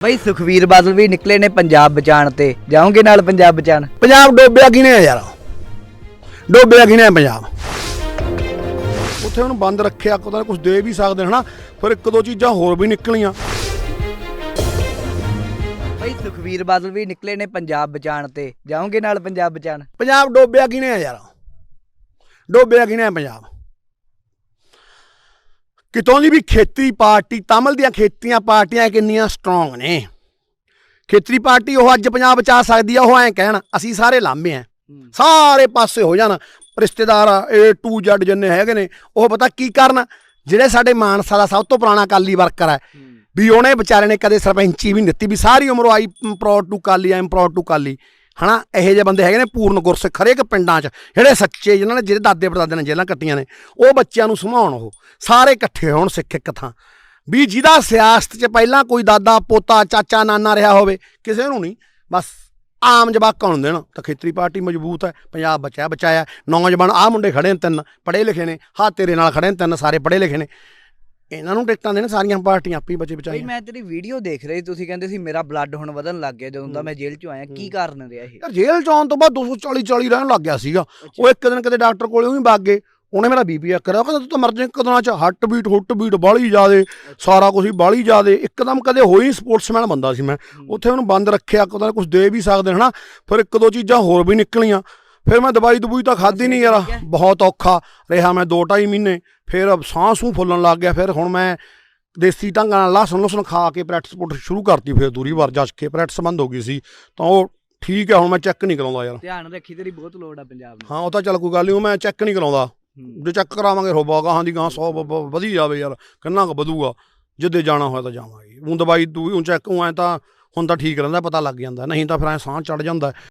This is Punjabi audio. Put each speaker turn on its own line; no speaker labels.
ਬਈ ਸੁਖਵੀਰ ਬਾਦਲ ਵੀ ਨਿਕਲੇ ਨੇ ਪੰਜਾਬ ਬਚਾਣ ਤੇ। ਜਾਓਗੇ ਨਾਲ ਪੰਜਾਬ ਬਚਾਣ
ਪੰਜਾਬ ਡੋਬਿਆ ਕਿਨੇ ਆ ਯਾਰ? ਡੋਬਿਆ ਕਿਨੇ ਆ ਪੰਜਾਬ? ਉੱਥੇ ਉਹਨੂੰ ਬੰਦ ਰੱਖਿਆ ਕੋਈ ਕੁਝ ਦੇ ਵੀ ਸਕਦੇ ਹਨਾ ਫਿਰ ਇੱਕ ਦੋ ਚੀਜ਼ਾਂ ਹੋਰ ਵੀ ਨਿਕਲੀਆਂ।
ਬਈ ਸੁਖਵੀਰ ਬਾਦਲ ਵੀ ਨਿਕਲੇ ਨੇ ਪੰਜਾਬ ਬਚਾਣ ਤੇ। ਜਾਓਗੇ ਨਾਲ ਪੰਜਾਬ ਬਚਾਣ
ਪੰਜਾਬ ਡੋਬਿਆ ਕਿਨੇ ਆ ਯਾਰ? ਡੋਬਿਆ ਕਿਨੇ ਆ ਪੰਜਾਬ? ਕਿਤੋਂ ਦੀ ਵੀ ਖੇਤਰੀ ਪਾਰਟੀ ਤਾਮਲ ਦੀਆਂ ਖੇਤੀਆਂ ਪਾਰਟੀਆਂ ਕਿੰਨੀਆਂ ਸਟਰੋਂਗ ਨੇ। ਖੇਤਰੀ ਪਾਰਟੀ ਉਹ ਅੱਜ ਪੰਜਾਬ ਬਚਾ ਸਕਦੀ ਆ ਉਹ ਐਂ ਕਹਿਣ ਅਸੀਂ ਸਾਰੇ ਲਾਂਭੇ ਆ। ਸਾਰੇ ਪਾਸੇ ਹੋ ਜਾਣ ਰਿਸ਼ਤੇਦਾਰ ਏ ਟੂ ਜ਼ੈਡ ਜਿੰਨੇ ਹੈਗੇ ਨੇ ਉਹ ਪਤਾ ਕੀ ਕਰਨ ਜਿਹੜੇ ਸਾਡੇ ਮਾਨਸਾ ਦਾ ਸਭ ਤੋਂ ਪੁਰਾਣਾ ਅਕਾਲੀ ਵਰਕਰ ਹੈ। ਵੀ ਉਹਨੇ ਵਿਚਾਰੇ ਨੇ ਕਦੇ ਸਰਪੰਚੀ ਵੀ ਨਹੀਂ ਦਿੱਤੀ ਵੀ ਸਾਰੀ ਉਮਰ ਉਹ I proud to Kali am proud to ਕਾਲੀ ਹਨਾ? ਇਹੋ ਜਿਹੇ ਬੰਦੇ ਹੈਗੇ ਨੇ ਪੂਰਨ ਗੁਰਸਿੱਖ ਹਰੇਕ ਪਿੰਡਾਂ 'ਚ, ਜਿਹੜੇ ਸੱਚੇ ਜਿਨ੍ਹਾਂ ਨੇ ਜਿਹੜੇ ਦਾਦੇ ਪੜਦਾਦੇ ਨੇ ਜੇਲਾਂ ਕੱਟੀਆਂ ਨੇ, ਉਹ ਬੱਚਿਆਂ ਨੂੰ ਸਮਾਉਣ ਉਹ, ਸਾਰੇ ਇਕੱਠੇ ਹੋਣ ਸਿੱਖ ਇੱਕ ਥਾਂ। ਵੀ ਜਿਹਦਾ ਸਿਆਸਤ 'ਚ ਪਹਿਲਾਂ ਕੋਈ ਦਾਦਾ, ਪੋਤਾ, ਚਾਚਾ, ਨਾਨਾ ਰਿਹਾ ਹੋਵੇ, ਕਿਸੇ ਨੂੰ ਨਹੀਂ, ਬਸ ਆਮ ਜਵਾਕਾਂ ਨੂੰ ਦੇਣ, ਤਾਂ ਖੇਤਰੀ ਪਾਰਟੀ ਮਜ਼ਬੂਤ ਹੈ, ਪੰਜਾਬ ਬਚਾਇਆ ਬਚਾਇਆ ਨੌਜਵਾਨ, ਆਹ ਮੁੰਡੇ ਖੜੇ ਨੇ ਤਿੰਨ, ਪੜ੍ਹੇ ਲਿਖੇ ਨੇ ਹਾਂ ਤੇਰੇ ਨਾਲ ਖੜੇ ਨੇ ਤਿੰਨ, ਸਾਰੇ ਪੜ੍ਹੇ ਲਿਖੇ ਨੇ। ਇਹਨਾਂ ਨੂੰ ਟਿਕਟਾਂ ਦੇਣ ਸਾਰੀਆਂ ਪਾਰਟੀਆਂ ਆਪੀ ਬਚੇ
ਬਈ
ਬਚਾਈਆਂ
ਮੈਂ ਤੇਰੀ ਵੀਡੀਓ ਦੇਖ ਰਹੀ ਤੁਸੀਂ ਕਹਿੰਦੇ ਸੀ ਮੇਰਾ ਬਲੱਡ ਹੁਣ ਵਧਣ ਲੱਗ ਗਿਆ ਜਦੋਂ ਦਾ ਮੈਂ ਜੇਲ੍ਹ ਚੋਂ ਆਇਆ ਕੀ ਕਾਰਨ ਰਿਹਾ ਇਹ?
ਯਾਰ ਜੇਲ੍ਹ ਚ ਆਉਣ ਤੋਂ ਬਾਅਦ 240 40 ਰਹਿਣ ਲੱਗ ਗਿਆ ਸੀਗਾ। ਉਹ ਇੱਕ ਦਿਨ ਕਿਤੇ ਡਾਕਟਰ ਕੋਲੇ ਵੀ ਵਗ ਗਏ। ਉਹਨੇ ਮੇਰਾ ਬੀਪੀ ਚੈੱਕ ਕਰਿਆ ਉਹ ਕਹਿੰਦਾ ਤੂੰ ਤਾਂ ਮਰ ਜਾਏ ਕਦਰਾਂ ਚ ਹੱਟ ਬੀਟ ਹੁੱਟ ਬੀਟ ਬਾਲੀ ਜਾਦੇ ਸਾਰਾ ਕੁਝ ਹੀ ਬਾਲੀ ਜਾਦੇ ਇੱਕਦਮ ਕਦੇ ਹੋਈ ਸਪੋਰਟਸਮੈਨ ਬੰਦਾ ਸੀ ਮੈਂ। ਉੱਥੇ ਉਹਨੂੰ ਬੰਦ ਰੱਖਿਆ ਕਦੇ ਕੁਝ ਦੇ ਵੀ ਸਕਦੇ ਹਨਾ? ਫਿਰ ਇੱਕ ਦੋ ਚੀਜ਼ਾਂ ਹੋਰ ਵੀ ਨਿਕਲੀਆਂ। ਫਿਰ ਮੈਂ ਦਵਾਈ ਦਵਾਈ ਤਾਂ ਖਾਧੀ ਨਹੀਂ ਯਾਰ। ਬਹੁਤ ਔਖਾ। ਰਿਹਾ ਮੈਂ 2.5 ਮਹੀਨੇ। ਫਿਰ ਸਾਹ ਸੂਹ ਫੁੱਲਣ ਲੱਗ ਗਿਆ। ਫਿਰ ਹੁਣ ਮੈਂ ਦੇਸੀ ਢੰਗਾਂ ਨਾਲ ਲਸਣ ਲਸਣ ਖਾ ਕੇ ਪ੍ਰੈਕਟਿਸ ਪੁੱਟ ਸ਼ੁਰੂ ਕਰਤੀ। ਫਿਰ ਦੂਰੀ ਵਾਰ ਜੱਜ ਕੇ ਪ੍ਰੈਕਟਿਸ ਬੰਦ ਹੋ ਗਈ ਸੀ। ਤਾਂ ਉਹ ਠੀਕ ਹੈ ਹੁਣ ਮੈਂ ਚੈੱਕ ਨਹੀਂ ਕਰਾਉਂਦਾ ਯਾਰ।
ਧਿਆਨ ਰੱਖੀ ਤੇਰੀ ਬਹੁਤ ਲੋੜ ਆ ਪੰਜਾਬ ਨੂੰ।
ਹਾਂ ਉਹ ਤਾਂ ਚੱਲ ਕੋਈ ਗੱਲ ਨਹੀਂ ਉਹ ਮੈਂ ਚੈੱਕ ਨਹੀਂ ਕਰਾਉਂਦਾ। ਜੇ ਚੈੱਕ ਕਰਾਵਾਂਗੇ ਰੋਬਾ ਗਾਹਾਂ ਦੀ ਗਾਹਾਂ 100 ਵਧੀ ਜਾਵੇ ਯਾਰ। ਕਿੰਨਾ ਕੁ ਵਧੂਗਾ। ਜਿੱਦੇ ਜਾਣਾ ਹੋਇਆ ਤਾਂ ਜਾਵਾਂਗੇ। ਉਹ ਦਵਾਈ ਦੂਈ ਉਹ ਚੈੱਕ ਉਹ ਐ ਤਾਂ ਹੁਣ ਤਾਂ ਠੀਕ ਰਹਿੰਦਾ ਪਤਾ ਲੱਗ ਜਾਂਦਾ। ਨਹੀਂ ਤਾਂ ਫਿਰ ਐ ਸਾਹ ਚੜ ਜਾਂਦਾ।